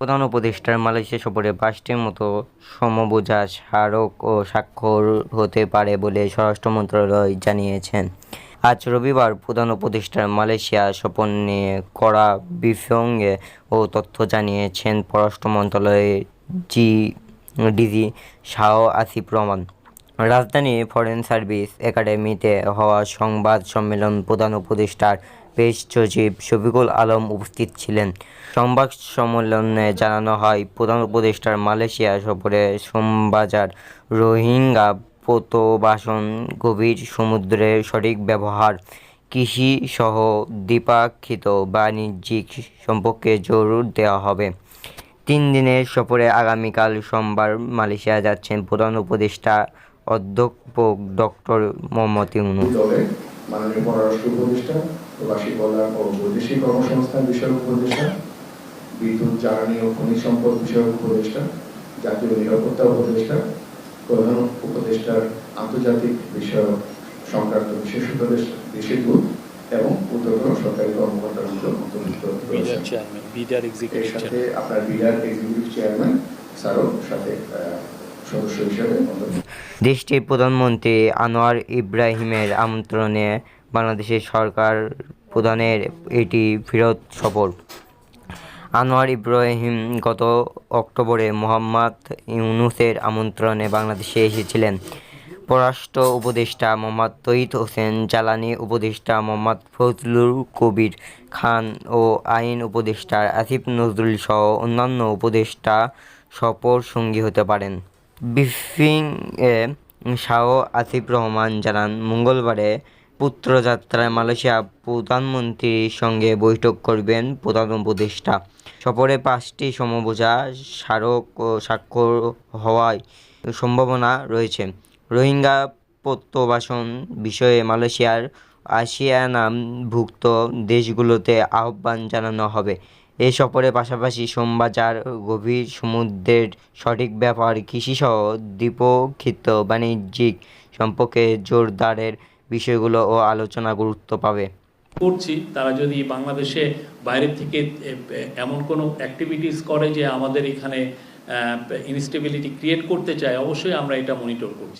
প্রধান উপদেষ্টার মালয়েশিয়া সফরে পাঁচটির মতো সমবোঝা স্মারক ও স্বাক্ষর হতে পারে বলে স্বরাষ্ট্র মন্ত্রণালয় জানিয়েছেন। আজ রবিবার প্রধান উপদেষ্টার মালয়েশিয়া সফর নিয়ে করা ব্রিফিংয়ে ও তথ্য জানিয়েছেন পররাষ্ট্র মন্ত্রণালয়ের জি ডিজি শাহ আসিফ রহমান। রাজধানী ফরেন সার্ভিস একাডেমিতে হওয়া সংবাদ সম্মেলন প্রধান উপদেষ্টার পেশ সচিব শফিকুল আলম উপস্থিত ছিলেন। সংবাদ সম্মেলনে জানানো হয়, প্রধান উপদেষ্টার মালয়েশিয়া সফরে সোমবাজার রোহিঙ্গা প্রত্যাবাসন গভীর সমুদ্রের সঠিক ব্যবহার কৃষি সহ দ্বিপাক্ষিক বাণিজ্যিক সম্পর্কে জোর দেওয়া হবে। তিন দিনের সফরে আগামীকাল সোমবার মালয়েশিয়া যাচ্ছেন প্রধান উপদেষ্টা অধ্যাপক ডক্টর মোহাম্মদ ইউনুস। দলে মাননীয় পররাষ্ট্র উপদেষ্টা প্রবাসী কল্যাণ ও বৈদেশিক কর্মসংস্থান বিষয়ক উপদেষ্টা বিদ্যুৎ জ্বালানি ও খনিজ সম্পদ বিষয়ক উপদেষ্টা জাতীয় নিরাপত্তা উপদেষ্টা প্রধান উপদেষ্টার আন্তর্জাতিক বিষয়ক সংক্রান্ত বিশেষ উপদেষ্টা দেশের দূত এবং উদ্যোগন সরকারি কর্মকর্তাগুলো অন্তর্ভুক্ত রয়েছে। বিডার এর সাথে আপনার বিডার এক্সিকিউটিভ চেয়ারম্যান স্যারও সাথে দেশটির প্রধানমন্ত্রী আনোয়ার ইব্রাহিমের আমন্ত্রণে বাংলাদেশের সরকার প্রধানের এটি ফেরত সফর। আনোয়ার ইব্রাহিম গত অক্টোবরে মোহাম্মদ ইউনুসের আমন্ত্রণে বাংলাদেশে এসেছিলেন। পররাষ্ট্র উপদেষ্টা মোহাম্মদ তৈত হোসেন, জ্বালানি উপদেষ্টা মোহাম্মদ ফজলুল কবির খান ও আইন উপদেষ্টা আসিফ নজরুল সহ অন্যান্য উপদেষ্টা সফর সঙ্গী হতে পারেন। ব্রিফিংয়ে শাহ আসিফ রহমান জানান, মঙ্গলবারে পুত্রযাত্রায় মালয়েশিয়া প্রধানমন্ত্রীর সঙ্গে বৈঠক করবেন প্রধান উপদেষ্টা। সফরে পাঁচটি সমবোঝা স্মারক ও স্বাক্ষর হওয়ার সম্ভাবনা রয়েছে। রোহিঙ্গা প্রত্যাবাসন বিষয়ে মালয়েশিয়ার আসিয়ানামভুক্ত দেশগুলোতে আহ্বান জানানো হবে। এ সফরের পাশাপাশি সোমবাজার, গভীর সমুদ্রের সঠিক ব্যবহার, কৃষিসহ দ্বিপক্ষিক বাণিজ্যিক সম্পর্কে জোরদারের বিষয়গুলো ও আলোচনা গুরুত্ব পাবে। করছি, তারা যদি বাংলাদেশে বাইরের থেকে এমন কোনো অ্যাক্টিভিটিস করে যে আমাদের এখানে ইনস্টেবিলিটি ক্রিয়েট করতে চায়, অবশ্যই আমরা এটা মনিটর করছি।